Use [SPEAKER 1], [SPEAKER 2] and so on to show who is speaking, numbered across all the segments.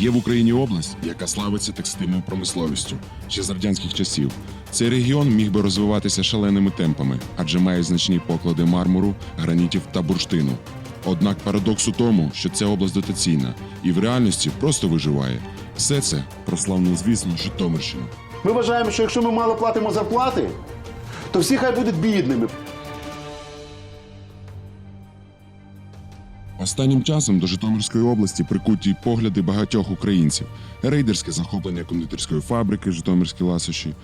[SPEAKER 1] Є в Україні область, яка славиться текстильною промисловістю ще з радянських часів. Цей регіон міг би розвиватися шаленими темпами, адже має значні поклади мармуру, гранітів та бурштину. Однак парадокс у тому, що ця область дотаційна і в реальності просто виживає. Все це прославно, звісно, Житомирщину.
[SPEAKER 2] Ми вважаємо, що якщо ми мало платимо зарплати, то всі хай будуть бідними.
[SPEAKER 1] Останнім часом до Житомирської області прикуті погляди багатьох українців: рейдерське захоплення кондитерської фабрики, Житомирські ласощі,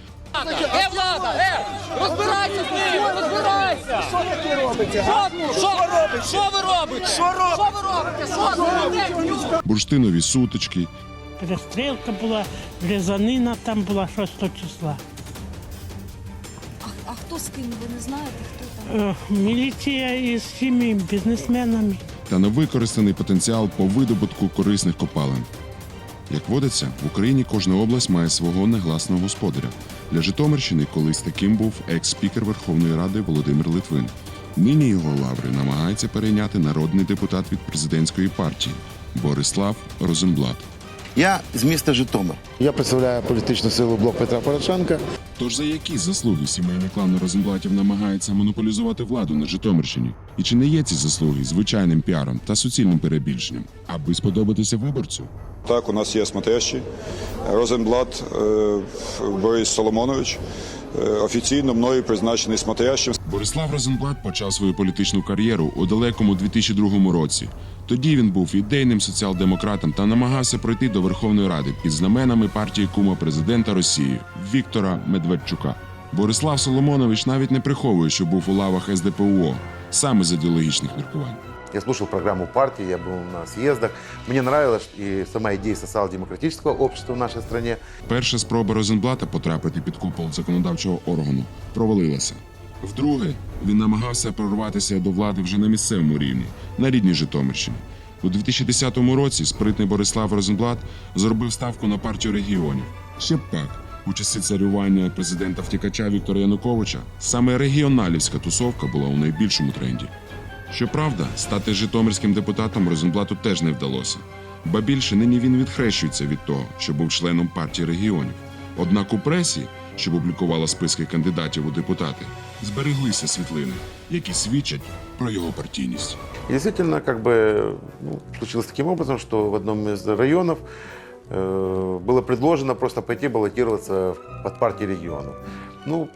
[SPEAKER 3] Де влада? Е! Розбирайся з ним! Розбирайся! Що таке робиться? Що, що, що ви робите? Що робите? Що ви робите? Що ви робите?
[SPEAKER 1] бурштинові сутички,
[SPEAKER 4] Перестрілка була, різанина там була 6 числа.
[SPEAKER 5] А, а хто з ким ви не знаєте? Хто там?
[SPEAKER 4] Е, Міліція із цими бізнесменами.
[SPEAKER 1] Та невикористаний потенціал по видобутку корисних копалин. Як водиться, в Україні кожна область має свого негласного господаря. Для Житомирщини колись таким був екс-спікер Верховної Ради Володимир Литвин. Нині його лаври намагається перейняти народний депутат від президентської партії Борислав Розенблат.
[SPEAKER 6] Я з міста Житомир.
[SPEAKER 2] Я представляю політичну силу блок Петра Порошенка.
[SPEAKER 1] Тож за які заслуги сімейний клан Розенблатів намагається монополізувати владу на Житомирщині? І чи не є ці заслуги звичайним піаром та суцільним перебільшенням, аби сподобатися виборцю?
[SPEAKER 7] Так, у нас є смотрящий Розенблат е, Борис Соломонович, офіційно мною призначений смотрящим.
[SPEAKER 1] Борислав Розенблат почав свою політичну кар'єру у далекому 2002 році. Тоді він був ідейним соціал-демократом та намагався пройти до Верховної Ради під знаменами партії кума президента Росії Віктора Медведчука. Борислав Соломонович навіть не приховує, що був у лавах СДПУО саме з ідеологічних міркувань.
[SPEAKER 6] Я слушал программу партии, я был на съездах. Мне нравилась и сама идея социал-демократического общества в нашей стране.
[SPEAKER 1] Перша спроба Розенблата потрапити під купол законодавчого органу провалилася. Вдруге, він намагався прорватися до влади вже на місцевому рівні, на рідній Житомирщині. У 2010 році спритний Борислав Розенблат зробив ставку на партію регіонів. Ще б пак, у часи царювання президента втікача Віктора Януковича саме регіоналівська тусовка була у найбільшому тренді. Щоправда, стати житомирським депутатом Розенблату теж не вдалося. Ба більше нині він відхрещується від того, що був членом партії регіонів. Однак у пресі, що публікувала списки кандидатів у депутати, збереглися світлини, які свідчать про його партійність.
[SPEAKER 6] И действительно, как бы ну, случилось таким образом, что в одном из районов э, было предложено просто пойти баллотироваться под партию регионов. Ну,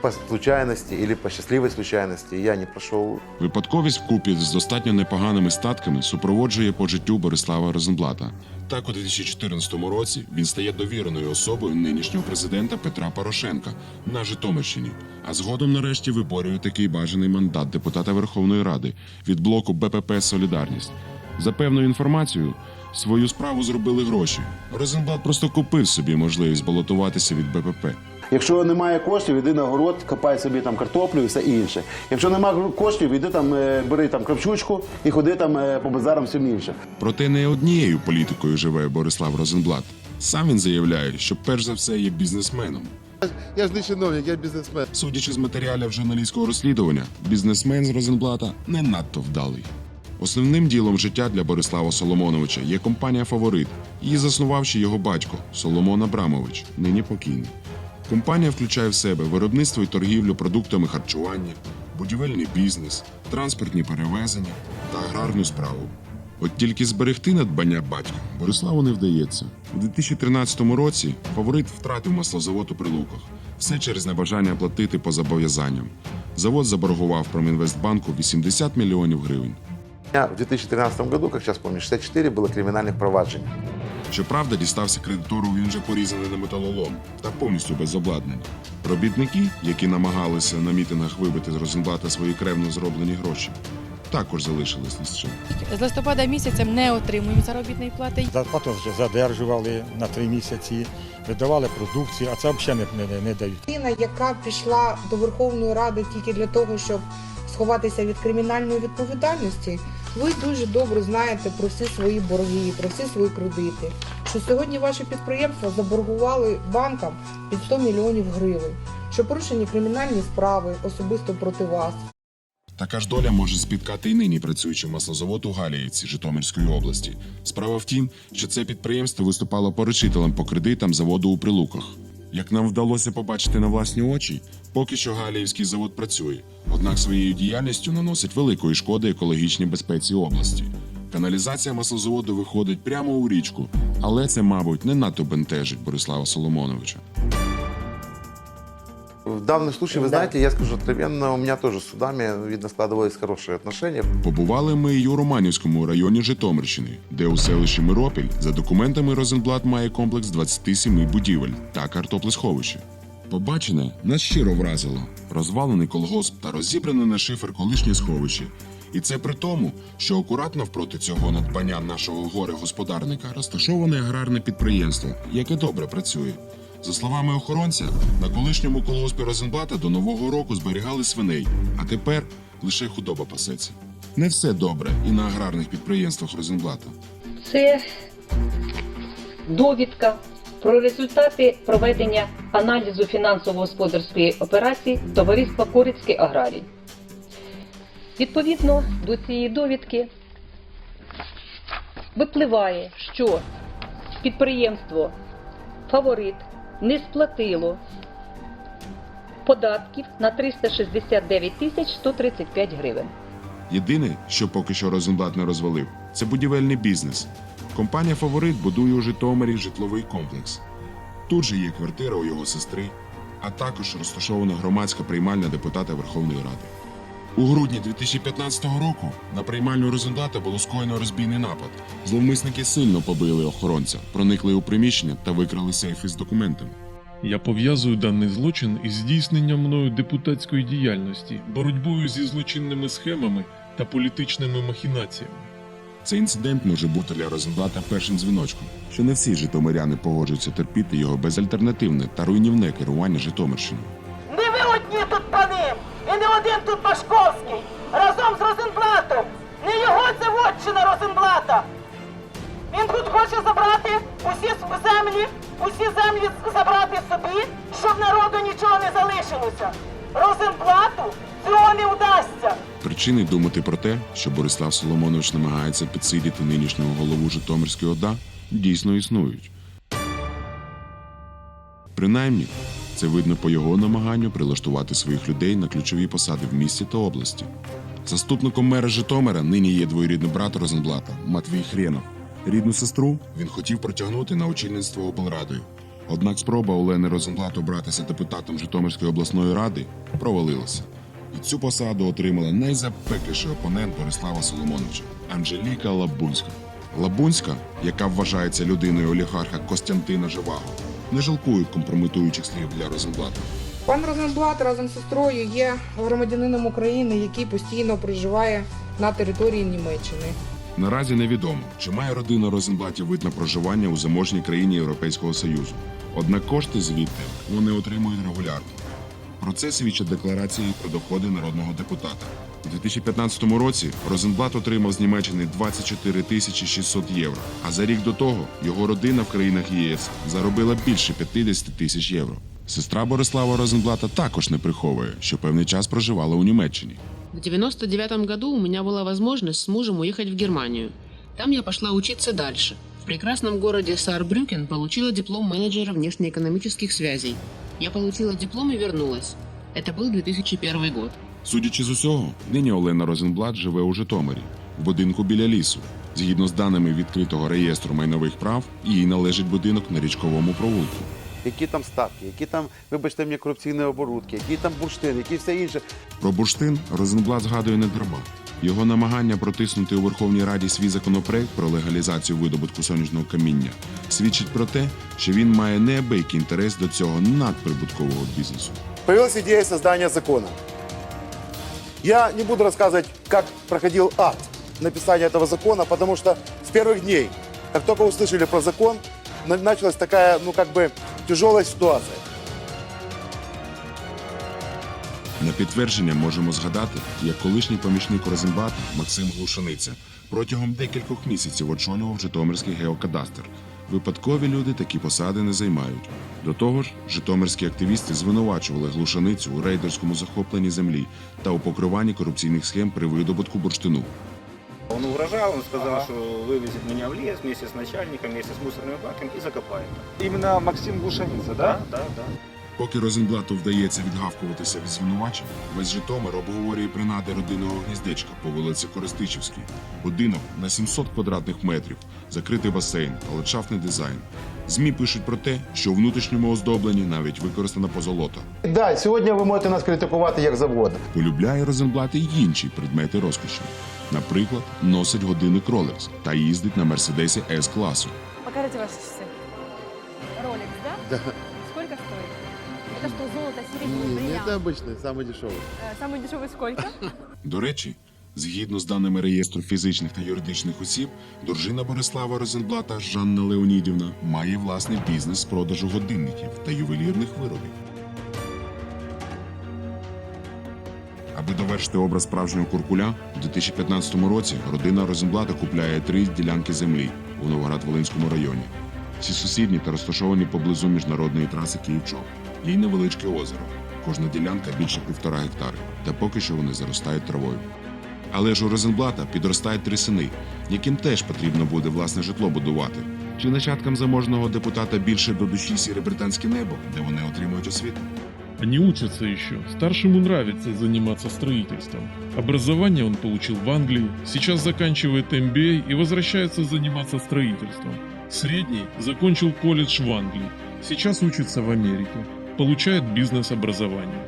[SPEAKER 6] по случайности или по счастливой случайности я не прошел
[SPEAKER 1] Випадковість вкупі з достатньо непоганими статками супроводжує по життю Борислава Розенблата. Так, у 2014 році він стає довіреною особою нинішнього президента Петра Порошенка на Житомирщині, а згодом нарешті виборює такий бажаний мандат депутата Верховної Ради від блоку БПП Солідарність. За певною інформацією, свою справу зробили гроші. Розенблат просто купив собі можливість балотуватися від БПП.
[SPEAKER 2] Якщо немає коштів, йди на город, копай собі там картоплю і все інше. Якщо немає коштів, йди там, е, бери там кравчучку і ходи там е, по базарам всім інше.
[SPEAKER 1] Проте не однією політикою живе Борислав Розенблат. Сам він заявляє, що перш за все є бізнесменом.
[SPEAKER 8] Я ж не чиновник, я бізнесмен.
[SPEAKER 1] Судячи з матеріалів журналістського розслідування, бізнесмен з Розенблата не надто вдалий. Основним ділом життя для Борислава Соломоновича є компанія Фаворит. Її заснував ще його батько Соломон Абрамович, нині покійний. Компанія включає в себе виробництво і торгівлю продуктами харчування, будівельний бізнес, транспортні перевезення та аграрну справу. От тільки зберегти надбання батька Бориславу не вдається. У 2013 році фаворит втратив маслозавод у Прилуках. Все через небажання платити по зобов'язанням. Завод заборгував Промінвестбанку 80 мільйонів гривень.
[SPEAKER 6] В 2013 году, как сейчас помню, 64 было криминальных проваджений.
[SPEAKER 1] Щоправда, дістався кредитору він вже порізаний на металолом та повністю без обладнання. Робітники, які намагалися на мітингах вибити з Розенблата свої кревно зроблені гроші, також залишились ні з чим.
[SPEAKER 9] З листопада місяця не отримуємо заробітної плати.
[SPEAKER 10] Зарплату вже задержували на три місяці, видавали продукцію, а це взагалі не, не, не дають.
[SPEAKER 11] людина, яка прийшла до Верховної Ради тільки для того, щоб сховатися від кримінальної відповідальності, ви дуже добре знаєте про всі свої борги, про всі свої кредити. Що сьогодні ваші підприємства заборгували банкам під 100 мільйонів гривень, що порушені кримінальні справи особисто проти вас.
[SPEAKER 1] Така ж доля може спіткати і нині працюючий маслозавод у Галіївці Житомирської області. Справа в тім, що це підприємство виступало поручителем по кредитам заводу у Прилуках. Як нам вдалося побачити на власні очі, поки що Галіївський завод працює, однак своєю діяльністю наносить великої шкоди екологічній безпеці області. Каналізація маслозаводу виходить прямо у річку, але це, мабуть, не надто бентежить Борислава Соломоновича.
[SPEAKER 6] В данном случае, вы знаете, я скажу откровенно, у меня тоже с судами, видно, складывались хорошие отношения.
[SPEAKER 1] Побували ми і у Романівському районі Житомирщини, де у селищі Миропіль за документами Розенблат має комплекс 27 будівель та картоплесховище. Побачене нас щиро вразило: розвалений колгосп та розібране на шифер колишнє сховище. І це при тому, що акуратно впроти цього надбання нашого горе-господарника розташоване аграрне підприємство, яке добре працює. За словами охоронця, на колишньому колгоспі Розенблата до нового року зберігали свиней, а тепер лише худоба пасеться. Не все добре і на аграрних підприємствах Розенблата.
[SPEAKER 3] Це довідка про результати проведення аналізу фінансово-господарської операції товариства Корицький аграрій. Відповідно до цієї довідки випливає, що підприємство Фаворит не сплатило податків на 369 тисяч 135 гривень.
[SPEAKER 1] Єдине, що поки що Розенблат не розвалив, це будівельний бізнес. Компанія Фаворит будує у Житомирі житловий комплекс. Тут же є квартира у його сестри, а також розташована громадська приймальня депутата Верховної Ради. У грудні 2015 року на приймальню Розенблата було скоєно розбійний напад. Зловмисники сильно побили охоронця, проникли у приміщення та викрали сейфи з документами.
[SPEAKER 12] Я пов'язую даний злочин із здійсненням мною депутатської діяльності, боротьбою зі злочинними схемами та політичними махінаціями.
[SPEAKER 1] Цей інцидент може бути для Розенблата першим дзвіночком, що не всі житомиряни погоджуються терпіти його безальтернативне та руйнівне керування Житомирщиною.
[SPEAKER 3] Не один тут Пашковський, разом з Розенблатом. Не його це вотчина Розенблата. Він тут хоче забрати усі землі, усі землі забрати собі, щоб народу нічого не залишилося. Розенблату цього не вдасться.
[SPEAKER 1] Причини думати про те, що Борислав Соломонович намагається підсидіти нинішнього голову Житомирської ОДА, дійсно існують. Принаймні, це видно по його намаганню прилаштувати своїх людей на ключові посади в місті та області. Заступником мера Житомира нині є двоюрідний брат Розенблата Матвій Хренов. Рідну сестру він хотів протягнути на очільництво облрадою. Однак спроба Олени Розенблат обратися депутатом Житомирської обласної ради провалилася. І цю посаду отримала найзапекліший опонент Борислава Соломоновича Анжеліка Лабунська. Лабунська, яка вважається людиною олігарха Костянтина Живаго, не жалкують компрометуючих слів для Розенблата.
[SPEAKER 11] Пан Розенблат разом з сестрою є громадянином України, який постійно проживає на території Німеччини.
[SPEAKER 1] Наразі невідомо, чи має родина Розенблатів вид на проживання у заможній країні Європейського Союзу. Однак кошти звідти вони отримують регулярно. Про це свідчать декларації про доходи народного депутата. У 2015 році Розенблат отримав з Німеччини 24 тисячі 600 євро. А за рік до того його родина в країнах ЄС заробила більше 50 тисяч євро. Сестра Борислава Розенблата також не приховує, що певний час проживала у Німеччині.
[SPEAKER 3] В 99 году у меня была возможность с мужем уехать в Германию. Там я пошла учиться дальше. В прекрасном городе Саарбрюкен получила диплом менеджера внешнеэкономических связей. Я получила диплом и вернулась. Это был 2001 год.
[SPEAKER 1] Судячи з усього, нині Олена Розенблат живе у Житомирі, в будинку біля лісу. Згідно з даними відкритого реєстру майнових прав, їй належить будинок на річковому провулку.
[SPEAKER 2] Які там ставки, які там, вибачте мені, корупційні оборудки, які там бурштин, які все інше.
[SPEAKER 1] Про бурштин Розенблат згадує не дарма. Його намагання протиснути у Верховній Раді свій законопроект про легалізацію видобутку сонячного каміння свідчить про те, що він має неабиякий інтерес до цього надприбуткового бізнесу.
[SPEAKER 2] Появилась идея создания закона. Я не буду рассказывать, как проходил акт написания этого закона, потому что с первых дней, как только услышали про закон, на- началась такая, ну как бы, тяжелая ситуация.
[SPEAKER 1] На підтвердження можемо згадати, як колишній помічник Розенблата Максим Глушаниця протягом декількох місяців очолював Житомирський геокадастр. Випадкові люди такі посади не займають. До того ж, житомирські активісти звинувачували глушаницю у рейдерському захопленні землі та у покриванні корупційних схем при видобутку бурштину.
[SPEAKER 13] Он угрожал, он сказал, что вывезет меня в лес вместе с начальником, вместе с мусорным баком и закопает.
[SPEAKER 10] Іменно Максим Глушаніця,
[SPEAKER 13] Да, да, да.
[SPEAKER 1] Поки Розенблату вдається відгавкуватися від звинувачень, весь Житомир обговорює принади родинного гніздечка по вулиці Користичівській. Будинок на 700 квадратних метрів, закритий басейн та ландшафтний дизайн. ЗМІ пишуть про те, що у внутрішньому оздобленні навіть використана позолота.
[SPEAKER 2] Да, сьогодні ви можете нас критикувати як завгодно.
[SPEAKER 1] Полюбляє Розенблат і інші предмети розкоші. Наприклад, носить годинник Rolex та їздить на мерседесі с класу.
[SPEAKER 5] Покажите ваши часы. Rolex, да?
[SPEAKER 8] Да.
[SPEAKER 5] Сколько стоит? Это что, золото, серебро,
[SPEAKER 8] Не,
[SPEAKER 5] бриллиант?
[SPEAKER 8] это обычный, самый дешевый.
[SPEAKER 5] Э, Самый дешевый сколько?
[SPEAKER 1] До речі, згідно з даними реєстру фізичних та юридичних осіб, дружина Борислава Розенблата Жанна Леонідівна має власний бізнес з продажу годинників та ювелірних виробів. Аби довершити образ справжнього куркуля, у 2015 році родина Розенблата купляє три ділянки землі у Новоград-Волинському районі. Всі сусідні та розташовані поблизу міжнародної траси Київ-Чоп. Є невеличке озеро. Кожна ділянка більше півтора гектари, та поки що вони заростають травою. Але ж у Розенблата підростають три сини, яким теж потрібно буде власне житло будувати. Чи нащадкам заможного депутата більше до душі сіре британське небо, де вони отримують освіту?
[SPEAKER 12] Они учатся еще. Старшему нравится заниматься строительством. Образование он получил в Англии, сейчас заканчивает MBA и возвращается заниматься строительством. Средний закончил колледж в Англии, сейчас учится в Америке, получает бизнес-образование.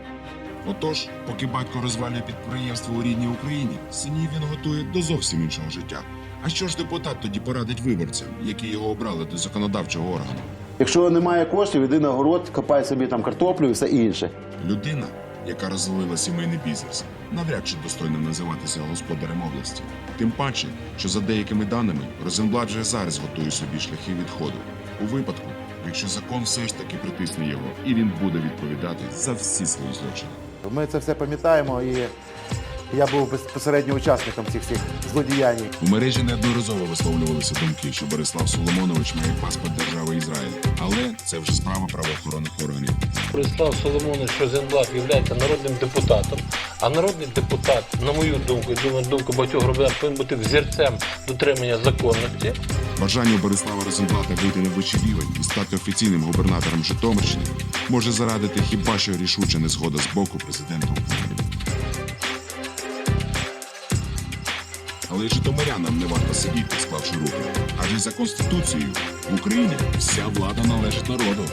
[SPEAKER 1] Отож, поки батько розвалює підприємство у рідній Україні, синів він готує до зовсім іншого життя. А що ж депутат тоді порадить виборцям, які його обрали до законодавчого органу?
[SPEAKER 2] Якщо немає коштів, іди на город, копай собі там картоплю і все інше.
[SPEAKER 1] Людина, яка розвалила сімейний бізнес, навряд чи достойно називатися господарем області. Тим паче, що за деякими даними Розенблат вже зараз готує собі шляхи відходу. У випадку, якщо закон все ж таки притисне його, і він буде відповідати за всі свої злочини.
[SPEAKER 2] Ми це все пам'ятаємо, і я був безпосередньо учасником цих всіх злодіянь.
[SPEAKER 1] У мережі неодноразово висловлювалися думки, що Борислав Соломонович має паспорт держави Ізраїль, але це вже справа правоохоронних органів.
[SPEAKER 13] Борислав Соломонович Розенблат є народним депутатом, а народний депутат, на мою думку, думаю, думку багатьох громадян, повинен бути взірцем дотримання законності.
[SPEAKER 1] Бажання Борислава Розенблата вийти на вищий рівень і стати офіційним губернатором Житомирщини може зарадити хіба що рішуча незгода з боку президента України. Але й житомирянам не варто сидіти, склавши руки. Адже за конституцією в Україні вся влада належить народу.